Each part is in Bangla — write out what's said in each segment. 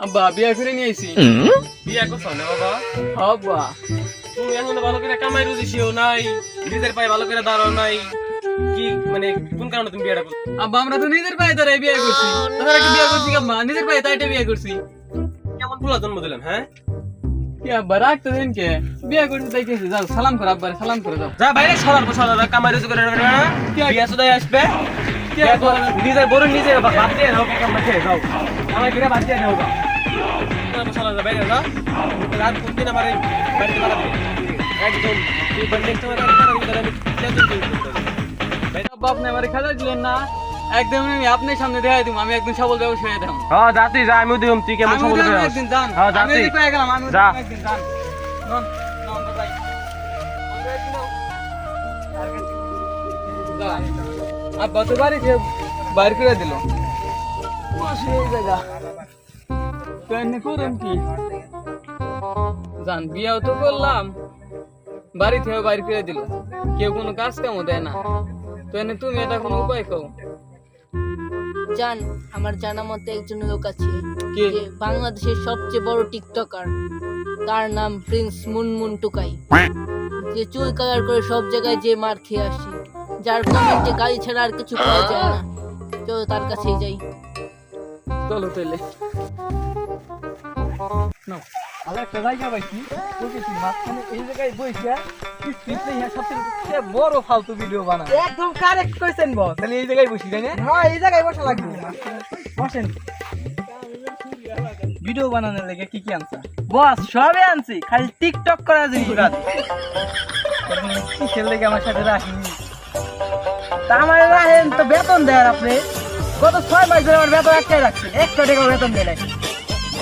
আব্বা বিয়া করে নিয়ে আইছি। বিয়া করছ না বাবা? আব্বা তুমি এখন ভালো করে কামাই রুজি শিও নাই নিজের পায়ে ভালো করে দাঁড়াও নাই। কি মানে কোন কারণে তুমি বিয়েটা করছ? আব্বা আমরা তো নিজের পায়ে দাঁড়াই বিয়ে করছি। তোমরা কি বিয়ে করছি আব্বা? নিজের পায়ে তাইটা বিয়ে করছি। কেমন ফুলা জন্ম দিলেন হ্যাঁ? আব্বা রাখতে দেন কে বিয়ে করছি তাই কেছি যাও সালাম করো আব্বা সালাম করে দাও যা বাইরে সরার পর সরার কামাই রুজি করে রাখবে না বিয়া সুদাই আসবে নিজের বড় নিজে বাদ দিয়ে দাও কামাই খেয়ে যাও কামাই করে বাদ দিয়ে দাও যাও সরা যা বাইরে যা রাত কোন দিন আমার বাড়িতে বাড়া একদম আমি দেব আব্বা আপনি আমার দিলেন না একদম আমি আপনার সামনে দেখাই দিব আমি একদম সবল হ্যাঁ যাতি যা আমি দিম তুই কেমন আমি সবল ওদের একদিন যান। হ্যাঁ, আমি যাচ্ছি। গেলাম আমি একদিন যান। নন, নন, তো যাই। আমরা একদিন যাও। যান। আব্বা তো বাড়ি থেকে বাইর করে দিল। বসে এই জায়গা তো এমনি কি? জান বিয়াও তো করলাম। বাড়ি থেকে বাইর করে দিল। কেউ কোনো কাজ কামও দেয় না। তো এনে তুমি এটা কোনো উপায় খাও জান আমার জানা মতে একজন লোক আছে কে? যে বাংলাদেশের সবচেয়ে বড় টিকটকার। তার নাম প্রিন্স মুনমুন টুকাই। যে চুল কালার করে সব জায়গায় যে মার খেয়ে আসে যার কমেন্টে গাড়ি ছাড়া আর কিছু পাওয়া যায় না। চলো তার কাছেই যাই। চলো তাইলে নাও। একটা জায়গা পাইছি বুঝেছি মাঝখানে এই জায়গায় বইছে পিছনে ইহা সবচেয়ে বড় ফালতু ভিডিও বানায় একদম কারেক্ট কইছেন বস। তাহলে এই জায়গায় বসি তাই না? হ্যাঁ এই জায়গায় বসা লাগবে। বসেন। ভিডিও বানানোর লেগে কি কি আনছা বস সবে আনছি খালি টিকটক করা জিনিস বাদ কিসের লেগে আমার সাথে রাখিনি তা আমার রাহেন তো বেতন দেয় আপনি। গত ছয় মাস ধরে আমার বেতন একটাই রাখছেন। একটা টাকা বেতন দেয়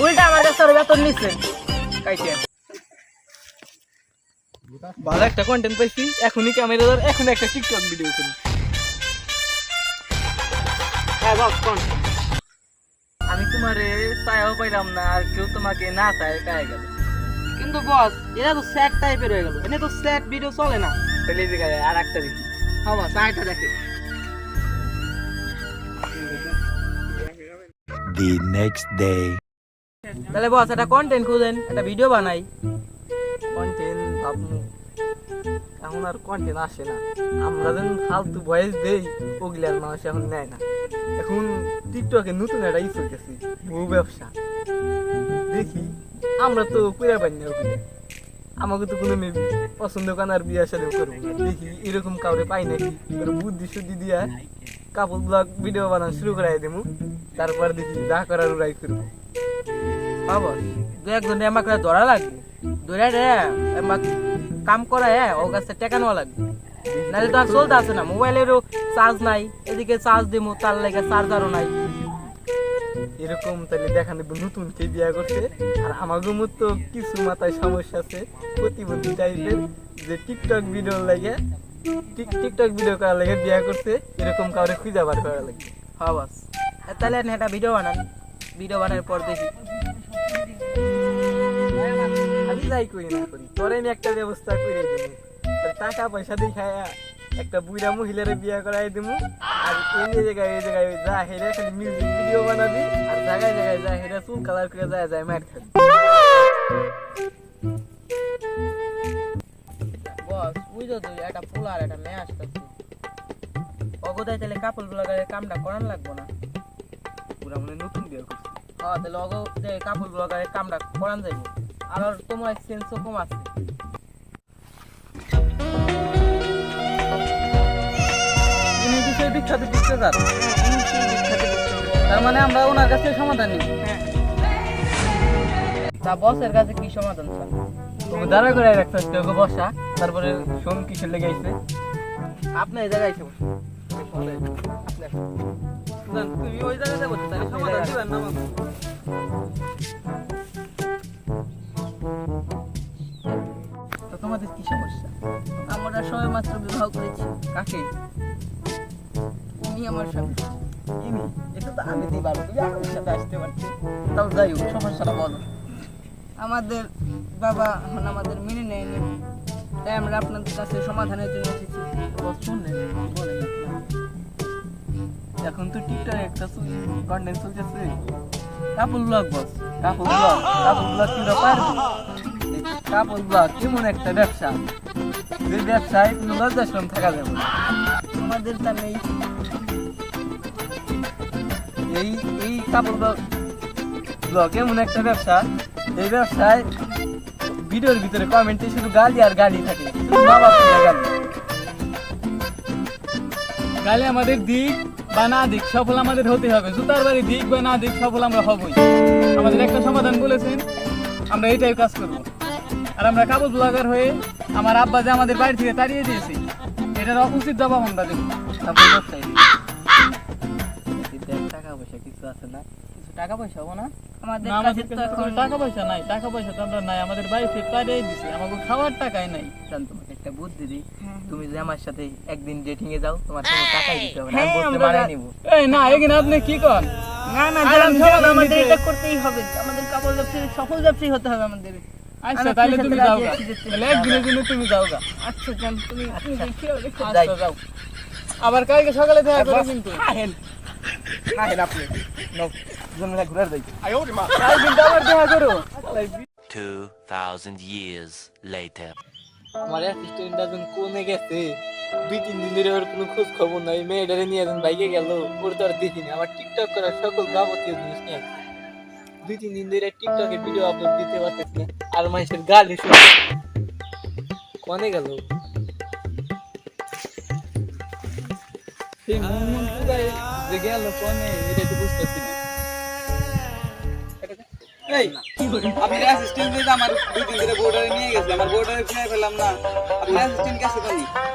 উল্টা আমার কাছে বেতন নিচ্ছেন কাইছে ভালো একটা কন্টেন্ট পাইছি এখনই ক্যামেরা ধর এখন একটা টিকটক ভিডিও করি হ্যাঁ কোন? আমি তোমারে চাইও পাইলাম না আর কেউ তোমাকে না চায় পেয়ে গেল? কিন্তু বস এটা তো স্যাড টাইপের হয়ে গেল। এনে তো স্যাড ভিডিও চলে না। তাহলে এই জায়গায় আর একটা দেখি। হ্যাঁ বস আরেকটা দেখে। The next day. তাহলে বস একটা কন্টেন্ট খুঁজেন একটা ভিডিও বানাই। কন্টেন্ট ভাবমু। এখন আর কন্টেন্ট আসে না। আমরা যেন ফালতু ভয়েস দেই মানুষ এখন নেয় না। এখন টিকটকে নতুন একটা ব্যবসা। দেখি, আমরা তো না আমাকে তো কোনো মেয়ে পছন্দ কান আর বিয়ে সাথে করব দেখি, এরকম কাউরে পাই নাকি? বুদ্ধি শুদ্ধি দিয়া কাপড় ব্লগ ভিডিও বানানো শুরু করাই দেবো তারপর দেখি যা করার ওরাই করব। বাবা দু একজন আমাকে ধরা লাগবে। ধরে রে, আমাক কাম করা হ্যাঁ ওর কাছে টাকা নেওয়া লাগবে। নাহলে তো আর চলতে আছে না মোবাইলেরও চার্জ নাই এদিকে চার্জ দিমু তার লাগে চার্জারও নাই। এরকম তাহলে দেখা নেব নতুন কে বিয়া করছে? আর আমাদের মতো কিছু মাথায় সমস্যা আছে প্রতিবন্ধী টাইপের যে টিকটক ভিডিও লাগে টিক টিকটক ভিডিও করার লাগে বিয়া করছে এরকম কাউরে খুঁজে বার করা লাগে। হ্যাঁ বাস। তাহলে একটা ভিডিও বানান ভিডিও বানানোর পর দেখি। যাই করি না করি। তোরে আমি একটা ব্যবস্থা করে দেবো টাকা পয়সা দেখায় একটা বুড়া মহিলারে বিয়া করাই দেবো আর এই জায়গায় এই জায়গায় যা হেরে খালি মিউজিক ভিডিও বানাবি আর জায়গায় জায়গায় যা হেরে চুল কালার করে যায় যায় মার খাবি। বস বুঝো তুই একটা ফুল আর একটা মেয়ে আসতেছে অগদায় তাহলে কাপড় ব্লগারের কামটা করান লাগবো না? পুরা মনে নতুন বিয়া করছে। হ্যাঁ তাহলে অগদে কাপড় ব্লগারের কামটা করান যাইব। আর তোমার সেন্সও কম আছে। বিখ্যাত তার মানে আমরা ওনার কাছে সমাধান নিই। তা বসের কাছে কি সমাধান তুমি দাঁড়া করে রাখতে হচ্ছে ওকে বসা। তারপরে শোন কিসের লেগে আইছে। আপনি এই জায়গায় এসে তুমি ওই জায়গাতে বসে তাহলে সমাধান দিবেন না সমস্যা আমরা মাত্র বিবাহ করেছি। কাকে? তুমি আমার স্বামী। ইনি? এটা তো আমি দিই পারব তুমি আমার সাথে আসতে পারছি তাও যাই হোক সমস্যাটা বলো। আমাদের বাবা এখন আমাদের মেনে নেয়নি। তাই আমরা আপনাদের কাছে সমাধানের জন্য এসেছি। শুনলেন বলেন এখন তো টিকটক একটা কন্টেন্ট চলতেছে। Couple vlog boss. Couple vlog couple vlog কি ব্যাপার কেমন একটা ব্যবসা। যে ব্যবসায় কোনো থাকা যাবে আমাদের তা নেই এই এই কাপড় একটা ব্যবসা? এই ব্যবসায় ভিডিওর ভিতরে কমেন্টে শুধু গালি আর গালি থাকে। গালে আমাদের দিক বা না দিক, সফল আমাদের হতে হবে। জুতার বাড়ি দিক বা না দিক, সফল আমরা হবই। আমাদের একটা সমাধান বলেছেন, আমরা এটাই কাজ করব। আর আমরা কাগজ ব্লগার হয়ে আমার আব্বা যে আমাদের বাড়ি থেকে তাড়িয়ে দিয়েছে এটার উচিত জবাব আমরা দেবো। টাকা পয়সা কিছু আছে না? কিছু টাকা পয়সা হব না? আমাদের কাছে তো এখন টাকা পয়সা নাই। টাকা পয়সা তো আমরা নাই আমাদের বাড়ি থেকে তাড়িয়ে দিছে। আমাকে খাওয়ার টাকাই নাই। একটা বুদ্ধি দিই। তুমি যে আমার সাথে একদিন ডেটিং এ যাও তোমার কোনো টাকাই দিতে হবে না। আমি হ্যাঁ, বলতে আমরা- নিব। এই না এখানে আপনি কি না না আমাদের এটা করতেই হবে। আমাদের কাপড় ব্যবসায়ী সফল ব্যবসায়ী হতে হবে আমাদের। আচ্ছা তাহলে তুমি যাও একদিনের জন্য তুমি যাও গা। আচ্ছা তুমি দেখো যাই। আচ্ছা যাও। আবার কালকে সকালে দেখা করো কিন্তু। খাহেন। খাহেন আপনি। ঘুরে যাই আবার দেখা করো। 2,000 years later. আমার অ্যাসিস্ট্যান্ট একজন কোনে গেছে। দুই তিন দিন ধরে ওর কোনো খোঁজ খবর নাই। মেয়েটারে নিয়ে একজন বাইকে গেল। ওর তো আর দেখিনি আমার টিকটক করার সকল যাবতীয় জিনিস নিয়ে। দুই, তিন দিন ধরে টিকটকে ভিডিও আপলোড দিতে পারতেছি আর মানুষের গালি শুনে কনে গেল? সেই মন মন কোনে, এটা তো বুঝতেছি না। এই আপনি আমার ধরে বোর্ডারে নিয়ে গেছে, আমার বোর্ডারে ফিরে না। আপনি অ্যাসিস্ট্যান্ট কাছে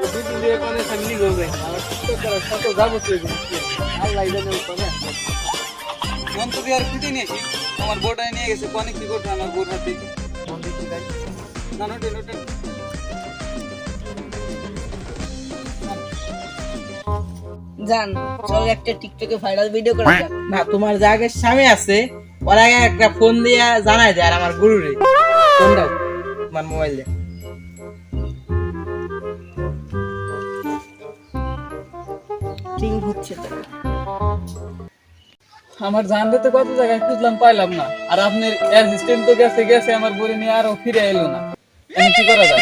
ও দুই দিন ধরে কনে ফ্যামিলি গেছে আমার জানে ও কনে আসছে। মন্তব্য আর ফিতে নিয়ে আসি। আমার বোর্ডারে নিয়ে গেছে কি আমার জান, চল একটা টিকটকে ভাইরাল ভিডিও করা যাক। না, তোমার আগে স্বামী আছে, ওর আগে একটা ফোন দিয়া জানাই দেয় আর আমার গুরুরে। ফোন দাও, তোমার মোবাইল দিয়ে রিং হচ্ছে আমার জানলে তো কত জায়গায় খুঁজলাম পাইলাম না। আর আপনার অ্যাসিস্ট্যান্ট তো গেছে গেছে আমার বলে নিয়ে আরও ফিরে এলো না। কি করা যায়?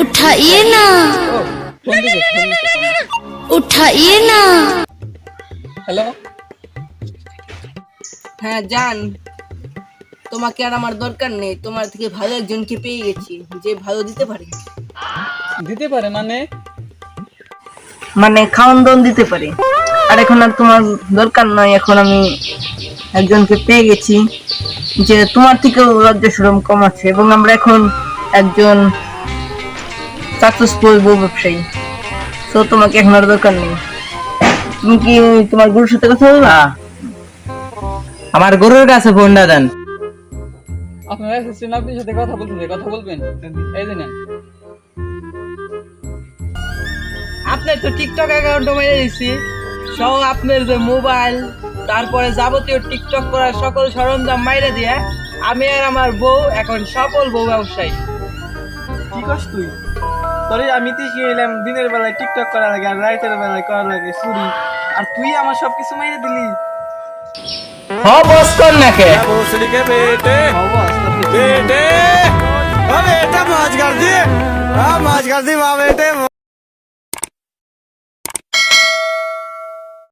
উঠাইয়ে না। উঠাইয়ে না। হ্যালো? হ্যাঁ জান। তোমাকে আর আমার দরকার নেই। তোমার থেকে ভালো একজনকে পেয়ে গেছি যে ভালো দিতে পারে। দিতে পারে মানে? মানে খাওয়ান দিতে পারে। আর এখন আর তোমার দরকার নয় এখন আমি একজনকে পেয়ে গেছি যে তোমার থেকেও লজ্জা সরম কম আছে এবং আমরা এখন একজন সাকসেসফুল বউ ব্যবসায়ী। তো তোমাকে এখন আর দরকার নেই। তুমি কি তোমার গুরুর সাথে কথা বলবা? আমার গরুর কাছে ফোনটা দেন। আপনার অ্যাসিস্ট্যান্ট আপনার সাথে কথা বলতেছে কথা বলবেন? এই যে আপনার তো টিকটক অ্যাকাউন্ট মেরে দিছি। সহ আপনার যে মোবাইল তারপরে যাবতীয় টিকটক করার সকল সরঞ্জাম মাইরে দিয়ে আমি আর আমার বউ এখন সফল বউ ব্যবসায়ী। কি কস তুই? তোরে আমি তো শিখেলাম দিনের বেলায় টিকটক করা লাগে আর রাতের বেলায় করা লাগে চুরি। আর তুই আমার সব কিছু মাইরে দিলি। হ বস কর না কে বেটে বেটে। বেটে মাছ গাড় দিয়ে মাছ গাড় বা বেটে।